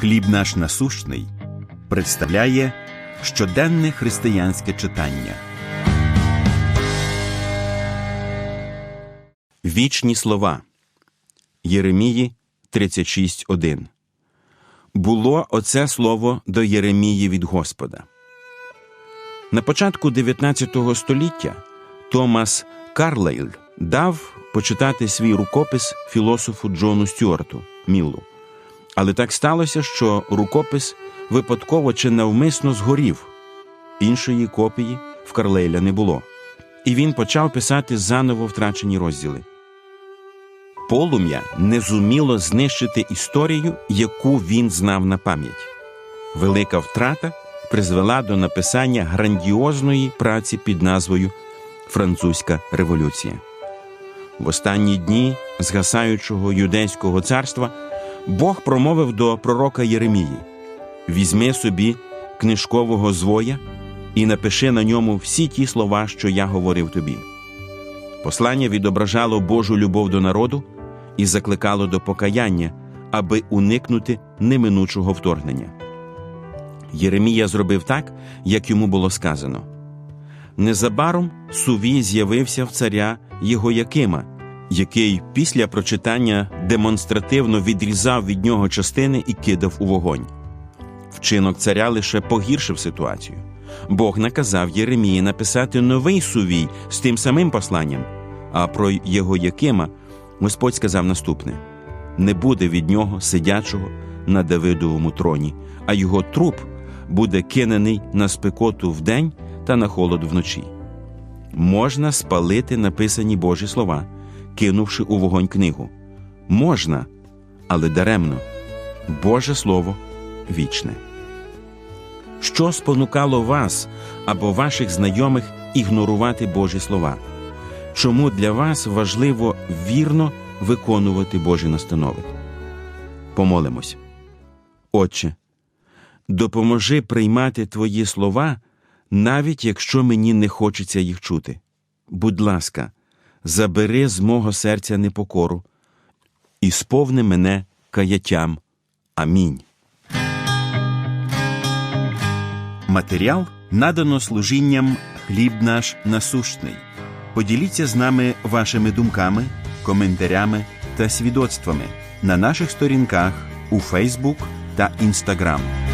Хліб наш насущний представляє щоденне християнське читання. Вічні слова Єремії 36.1 Було оце слово до Єремії від Господа. На початку 19 століття Томас Карлейль дав почитати свій рукопис філософу Джону Стюарту Міллу. Але так сталося, що рукопис випадково чи навмисно згорів. Іншої копії в Карлейля не було, і він почав писати заново втрачені розділи. Полум'я не зуміло знищити історію, яку він знав на пам'ять. Велика втрата призвела до написання грандіозної праці під назвою Французька революція. В останні дні згасаючого юдейського царства Бог промовив до пророка Єремії: Візьми собі книжкового звоя і напиши на ньому всі ті слова, що я говорив тобі. Послання відображало Божу любов до народу і закликало до покаяння, аби уникнути неминучого вторгнення. Єремія зробив так, як йому було сказано. Незабаром Сувій з'явився в царя Єгоякима, який після прочитання демонстративно відрізав від нього частини і кидав у вогонь. Вчинок царя лише погіршив ситуацію. Бог наказав Єремії написати новий сувій з тим самим посланням, а про Єгоякима Господь сказав наступне: не буде від нього сидячого на Давидовому троні, а його труп буде кинений на спекоту вдень та на холод вночі. Можна спалити написані Божі слова, кинувши у вогонь книгу. Можна, але даремно. Боже Слово вічне. Що спонукало вас або ваших знайомих ігнорувати Божі слова? Чому для вас важливо вірно виконувати Божі настанови? Помолимось. Отче, допоможи приймати Твої слова, навіть якщо мені не хочеться їх чути. Будь ласка, забери з мого серця непокору і сповни мене каяттям. Амінь. Матеріал надано служінням хліб наш насущний. Поділіться з нами вашими думками, коментарями та свідоцтвами на наших сторінках у Фейсбук та Інстаграм.